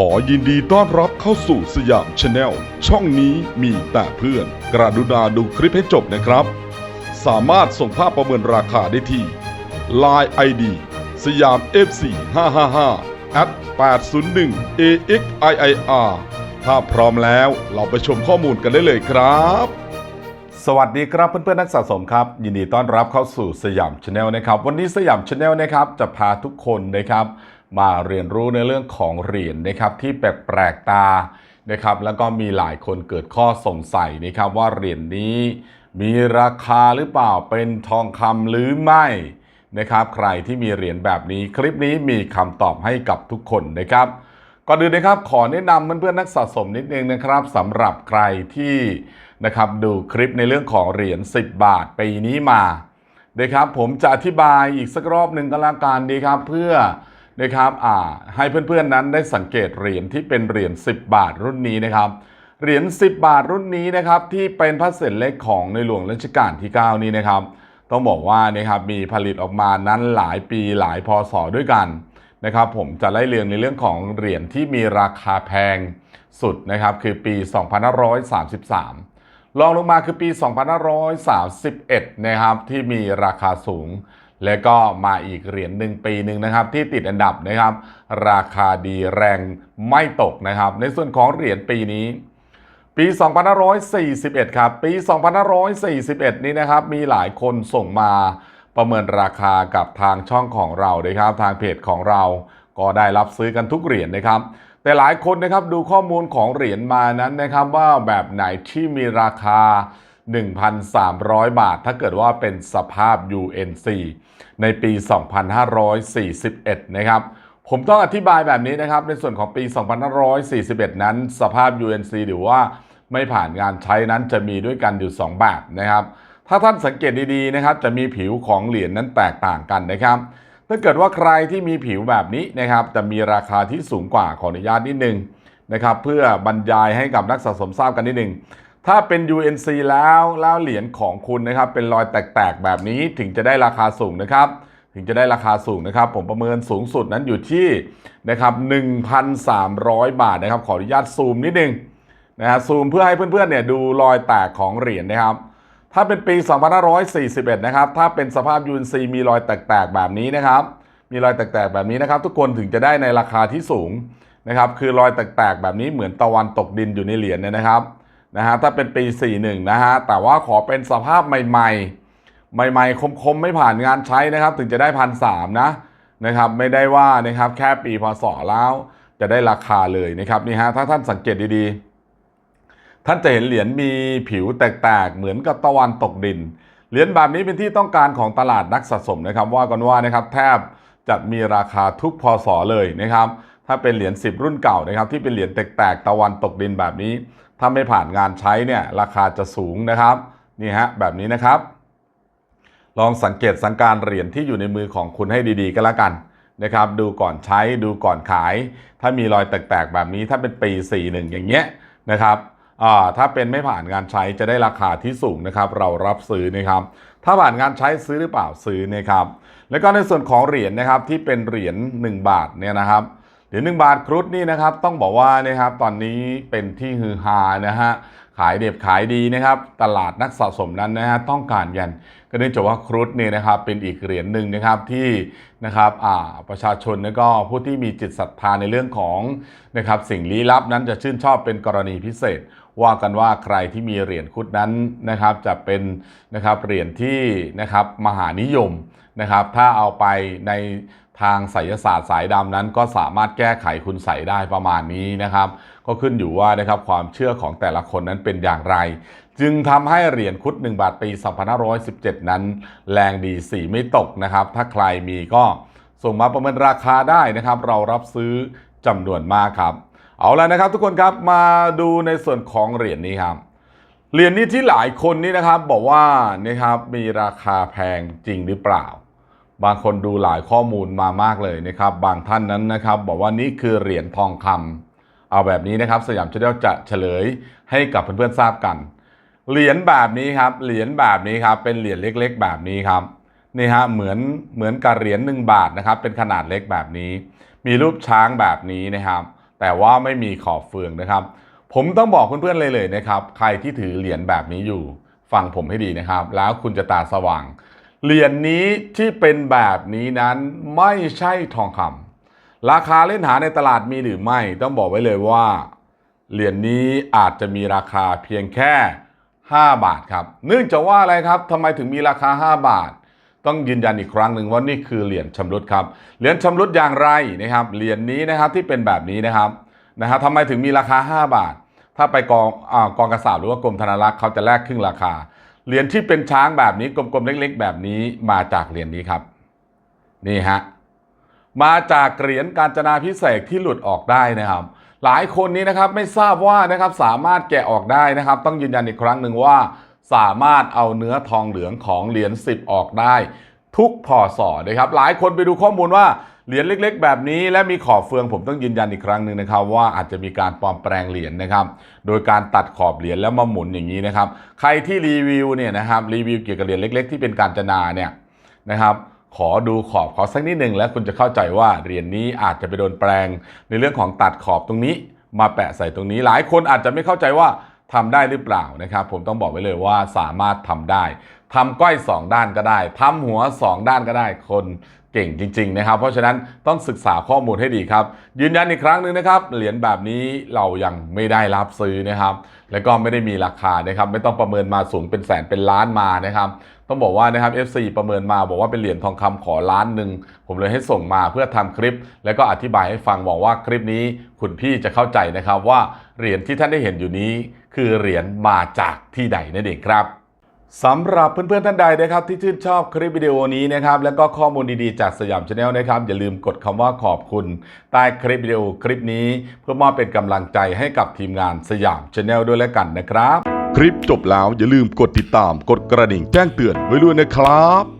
ขอยินดีต้อนรับเข้าสู่สยามชาแนลช่องนี้มีแต่เพื่อน กระดุณาดูคลิปให้จบนะครับ สามารถส่งภาพประเมินราคาได้ที่ Line ID สยาม FC 555 at 801 AXIIR ถ้าพร้อมแล้วเราไปชมข้อมูลกันได้เลยครับสวัสดีครับเพื่อนๆนักสะสมครับ ยินดีต้อนรับเข้าสู่สยามชาแนลนะครับ วันนี้สยามชาแนลนะครับจะพาทุกคนนะครับ มาเรียนรู้ในเรื่องของเหรียญนะครับที่แปลกๆตานะครับแล้วก็มีหลายคนเกิดข้อสงสัยนะครับว่าเหรียญนี้มีราคาหรือเปล่าเป็นทองคำหรือไม่นะครับ ใครที่มีเหรียญแบบนี้คลิปนี้มีคำตอบให้กับทุกคนนะครับก่อนอื่นนะครับขอแนะนำเพื่อนๆนักสะสมนิดนึงนะครับสำหรับใครที่นะครับดูคลิปในเรื่องของเหรียญ10 บาทปีนี้มานะครับผมจะอธิบายอีกสักรอบหนึ่งก็แล้วกันดีครับ เพื่อ นะครับให้เพื่อนๆนั้นได้สังเกตเหรียญที่เป็นเหรียญ10 บาทรุ่นนี้นะครับเหรียญ10 บาทรุ่นนี้นะครับที่เป็นพระเศษเล็กของในหลวงรัชกาลที่ 9 นี้นะครับ ต้องบอกว่านะครับมีผลิตออกมานั้นหลายปีหลายพศด้วยกันนะครับผมจะไล่เรียงในเรื่องของเหรียญที่มีราคาแพงสุดนะครับคือปี 2533 รองลงมาคือปี 2531 นะครับที่มีราคาสูง และก็มาอีกเหรียญหนึ่งปีหนึ่งนะครับ ที่ติดอันดับนะครับ ราคาดีแรงไม่ตกนะครับ ในส่วนของเหรียญปีนี้ ปี 2541 ครับ ปี 2541 นี้นะครับ มีหลายคนส่งมาประเมินราคากับทางช่องของเรานะครับ ทางเพจของเราก็ได้รับซื้อกันทุกเหรียญนะครับ แต่หลายคนนะครับดูข้อมูลของเหรียญมานั้นนะครับ ว่าแบบไหนที่มีราคา 1,300 บาท ถ้าเกิดว่าเป็นสภาพ UNC ในปี 2541 นะครับ ผมต้องอธิบายแบบนี้นะครับ ในส่วนของปี 2541 นั้น สภาพ UNC หรือว่าไม่ผ่านงานใช้นั้นจะมีด้วยกันอยู่ 2 แบบนะครับ ถ้าท่านสังเกตดีๆนะครับ จะมีผิวของเหรียญนั้นแตกต่างกันนะครับถ้าเกิดว่าใครที่มีผิวแบบนี้นะครับ จะมีราคาที่สูงกว่าขออนุญาตนิดนึงนะครับ เพื่อบรรยายให้กับนักสะสมทราบกันนิดนึง ถ้าเป็น UNC แล้วแล้วเหรียญของคุณนะครับเป็นรอยแตกๆแบบนี้ถึงจะได้ราคาสูงนะครับ ถึงจะได้ราคาสูงนะครับ ผมประเมินสูงสุดนั้นอยู่ที่นะครับ1,300 บาทนะครับ ขออนุญาตซูมนิดนึงนะฮะซูมเพื่อให้เพื่อนๆเนี่ยดูรอยแตกของเหรียญนะครับ ถ้าเป็นปี 2541 นะครับ ถ้าเป็นสภาพ UNC มีรอยแตกๆแบบนี้นะครับ มีรอยแตกๆแบบนี้นะครับ ทุกคนถึงจะได้ในราคาที่สูงนะครับ คือรอยแตกๆแบบนี้เหมือนตะวันตกดินอยู่ในเหรียญเนี่ยนะครับ นะฮะถ้าเป็นปี 41 นะฮะ แต่ว่าขอเป็นสภาพใหม่ ๆ ใหม่ ๆ คมๆ ไม่ผ่านงานใช้นะครับ ถึงจะได้พันสามนะนะครับ ไม่ได้ว่านะครับแค่ปีพศแล้วจะได้ราคาเลยนะครับนี่ฮะถ้าท่านสังเกตดีๆ ท่านจะเห็นเหรียญมีผิวแตกๆ เหมือนกับตะวันตกดิน เหรียญแบบนี้เป็นที่ต้องการของตลาดนักสะสมนะครับ ว่ากันว่านะครับแทบจะมีราคาทุกพศเลยนะครับ ถ้าเป็นเหรียญ10 รุ่นเก่านะครับที่เป็นเหรียญแตกๆตะวันตกดินแบบนี้ ถ้าไม่ผ่านงานใช้เนี่ยราคาจะสูงนะครับนี่ฮะแบบนี้นะครับ ลองสังเกตสังการเหรียญที่อยู่ในมือของคุณให้ดีๆ ก็แล้วกันนะครับดูก่อนใช้ดูก่อนขาย ถ้ามีรอยแตกๆแบบนี้ถ้าเป็นปี 41 อย่างเงี้ยนะครับอ่าถ้าเป็นไม่ผ่านงานใช้จะได้ราคาที่สูงนะครับเรารับซื้อนะครับ ถ้าผ่านงานใช้ซื้อหรือเปล่าซื้อนะครับ แล้วก็ในส่วนของเหรียญนะครับที่เป็นเหรียญ1บาทเนี่ยนะครับ เหรียญหนึ่งบาทครุฑนี่นะครับต้องบอกว่านะครับตอนนี้เป็นที่ฮือฮานะฮะขายเด็บขายดีนะครับ ตลาดนักสะสมนั้นนะฮะต้องการกันก็เนื่องจากว่าครุฑนี่นะครับเป็นอีกเหรียญหนึ่งนะครับที่นะครับประชาชนแล้วก็ผู้ที่มีจิตศรัทธาในเรื่องของนะครับสิ่งลี้ลับนั้นจะชื่นชอบเป็นกรณีพิเศษ ว่ากันว่าใครที่มีเหรียญครุฑนั้นนะครับจะเป็นนะครับเหรียญที่นะครับมหานิยมนะครับถ้าเอาไปใน ทางไสยศาสตร์สายดำนั้นก็สามารถแก้ไขคุณใสยได้ประมาณนี้นะครับ ก็ขึ้นอยู่ว่านะครับความเชื่อของแต่ละคนนั้นเป็นอย่างไร จึงทำให้เหรียญครุฑ1บาทปี2517 นั้น แรงดีสีไม่ตกนะครับ ถ้าใครมีก็ส่งมาประเมินราคาได้นะครับ เรารับซื้อจำนวนมากครับ เอาแล้วนะครับ ทุกคนครับมาดูในส่วนของเหรียญนี้ครับเหรียญนี้ที่หลายคนนี่นะครับบอกว่านะครับมีราคาแพงจริงหรือเปล่า บางคนดูหลายข้อมูลมามากเลยนะครับ บางท่านนั้นนะครับ บอกว่านี่คือเหรียญทองคำเอาแบบนี้นะครับ สยามชาแนลจะเฉลยให้กับเพื่อนๆทราบกัน เหรียญแบบนี้ครับ เหรียญแบบนี้ครับ เป็นเหรียญเล็ก ๆ แบบนี้ครับ นี่ฮะ เหมือนเหมือนกับเหรียญหนึ่งบาทนะครับ เป็นขนาดเล็กแบบนี้ มีรูปช้างแบบนี้นะครับ แต่ว่าไม่มีขอบเฟืองนะครับ ผมต้องบอกเพื่อนๆเลยเลยนะครับ ใครที่ถือเหรียญแบบนี้อยู่ ฟังผมให้ดีนะครับ แล้วคุณจะตาสว่าง เหรียญนี้ที่เป็นแบบนี้นั้นไม่ใช่ทองคำราคาเล่นหาในตลาดมีหรือไม่ต้องบอกไว้เลยว่า เหรียญนี้อาจจะมีราคาเพียงแค่ 5 บาทครับ เนื่องจากว่าอะไรครับทำไมถึงมีราคา 5 บาท ต้องยืนยันอีกครั้งหนึ่งว่านี่คือเหรียญชำรุดครับเหรียญชำรุดอย่างไรนะครับเหรียญนี้นะครับที่เป็นแบบนี้นะครับนะฮะทำไมถึงมีราคา 5 บาท ถ้าไปกองอากองกระสาบหรือว่ากรมธนารักษ์เขาจะแลกครึ่งราคา เหรียญที่เป็นช้างแบบนี้กลมๆเล็กๆ แบบนี้มาจากเหรียญนี้ครับ นี่ฮะมาจากเหรียญการจนาพิเศษที่หลุดออกได้นะครับ หลายคนนี้นะครับไม่ทราบว่านะครับสามารถแกะออกได้นะครับ ต้องยืนยันอีกครั้งหนึ่งว่าสามารถเอาเนื้อทองเหลืองของเหรียญ10 ออกได้ ทุกพอสอนะครับ หลายคนไปดูข้อมูลว่า เหรียญเล็กๆ แบบนี้และมีขอบเฟืองผมต้องยืนยันอีกครั้งหนึ่งนะครับ ว่าอาจจะมีการปลอมแปลงเหรียญนะครับ โดยการตัดขอบเหรียญแล้วมาหมุนอย่างนี้นะครับ ใครที่รีวิวเนี่ยนะครับรีวิวเกี่ยวกับเหรียญเล็ก ๆ ที่เป็นการจนาเนี่ยนะครับขอดูขอบเขาสักนิดหนึ่งแล้วคุณจะเข้าใจว่าเหรียญนี้อาจจะไปโดนแปลง ในเรื่องของตัดขอบตรงนี้ มาแปะใส่ตรงนี้ หลายคนอาจจะไม่เข้าใจว่าทำได้หรือเปล่านะครับ ผมต้องบอกไว้เลยว่าสามารถทำได้ทำก้อย 2 ด้านก็ได้ทำหัว 2 ด้านก็ได้ คน เก่งจริง ๆ นะครับ เพราะฉะนั้นต้องศึกษาข้อมูลให้ดีครับ ยืนยันอีกครั้งหนึ่งนะครับ เหรียญแบบนี้เรายังไม่ได้รับซื้อนะครับ แล้วก็ไม่ได้มีราคานะครับ ไม่ต้องประเมินมาสูงเป็นแสนเป็นล้านมานะครับ ต้องบอกว่านะครับ FC ประเมินมาบอกว่าเป็นเหรียญทองคำขอล้านหนึ่งผมเลยให้ส่งมาเพื่อทำคลิป แล้วก็อธิบายให้ฟังบอกว่าคลิปนี้คุณพี่จะเข้าใจนะครับว่าเหรียญที่ท่านได้เห็นอยู่นี้ คือเหรียญมาจากที่ใดนั่นเองครับ สำหรับเพื่อนๆท่านใดนะครับที่ชื่นชอบคลิปวิดีโอนี้นะครับแล้วก็ข้อมูลดีๆจากสยามชาแนลนะครับอย่าลืมกดคำว่าขอบคุณ ใต้คลิปวิดีโอคลิปนี้ เพื่อมอบเป็นกำลังใจให้กับทีมงานสยามชาแนลด้วยแล้วกันนะครับ คลิปจบแล้วอย่าลืมกดติดตามกดกระดิ่งแจ้งเตือนไว้ด้วยนะครับ